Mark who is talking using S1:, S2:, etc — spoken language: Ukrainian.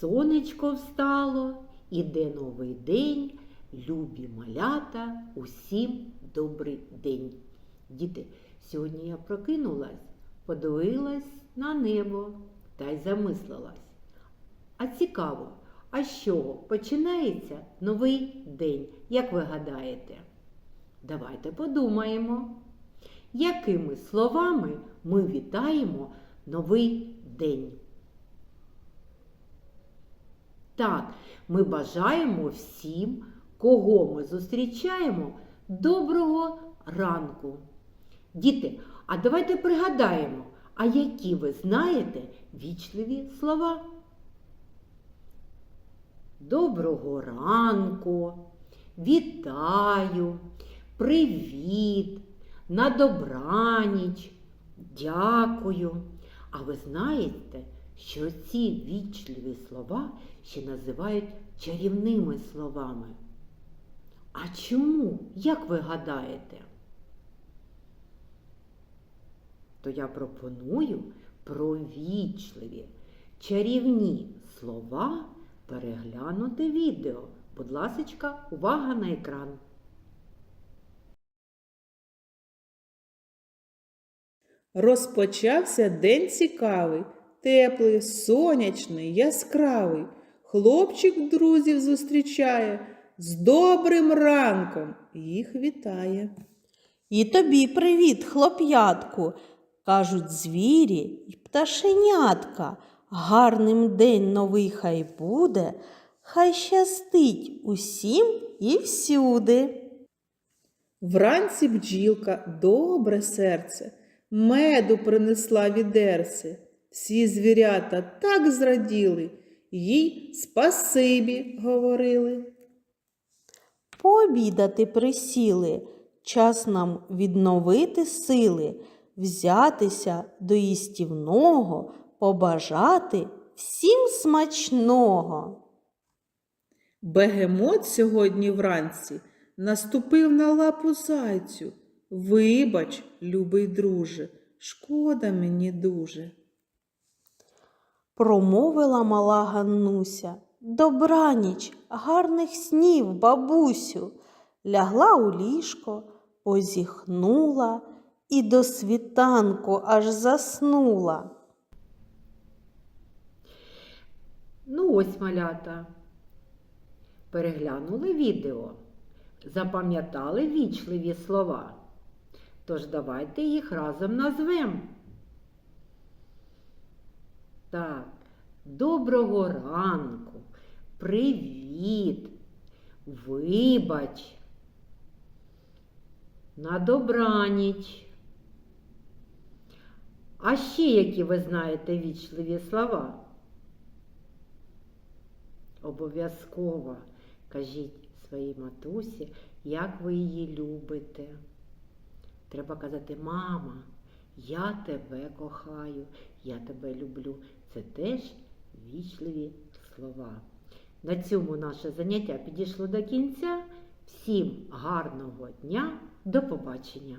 S1: Сонечко встало, іде новий день, любі малята, усім добрий день. Діти, сьогодні я прокинулась, подивилась на небо та й замислилась. А цікаво, а чого починається новий день, як ви гадаєте? Давайте подумаємо, якими словами ми вітаємо новий день. Так, ми бажаємо всім, кого ми зустрічаємо, доброго ранку. Діти, а давайте пригадаємо, а які ви знаєте вічливі слова? Доброго ранку, вітаю, привіт, на добраніч, дякую. А ви знаєте, що ці вічливі слова ще називають чарівними словами? А чому? Як ви гадаєте? То я пропоную про вічливі, чарівні слова переглянути відео. Будь ласочка, увага на екран.
S2: Розпочався день цікавий, теплий, сонячний, яскравий. Хлопчик друзів зустрічає, з добрим ранком їх вітає.
S3: І тобі привіт, хлоп'ятку, кажуть звірі й пташенятка. Гарним день новий хай буде, хай щастить усім і всюди.
S2: Вранці бджілка добре серце, меду принесла відерце. Всі звірята так зраділи, їй спасибі говорили.
S3: Пообідати присіли, час нам відновити сили, взятися до їстівного, побажати всім смачного.
S2: Бегемот сьогодні вранці наступив на лапу зайцю. Вибач, любий друже, шкода мені дуже.
S3: Промовила мала Ганнуся. Добраніч, гарних снів, бабусю. Лягла у ліжко, позіхнула і до світанку аж заснула.
S1: Ну ось малята. Переглянули відео, запам'ятали вічливі слова. Тож давайте їх разом назвемо. Так, доброго ранку, привіт, вибач, на добраніч. А ще які ви знаєте вічливі слова? Обов'язково кажіть своїй матусі, як ви її любите. Треба казати, мама, я тебе кохаю, я тебе люблю. Це теж вічливі слова. На цьому наше заняття підійшло до кінця. Всім гарного дня, до побачення!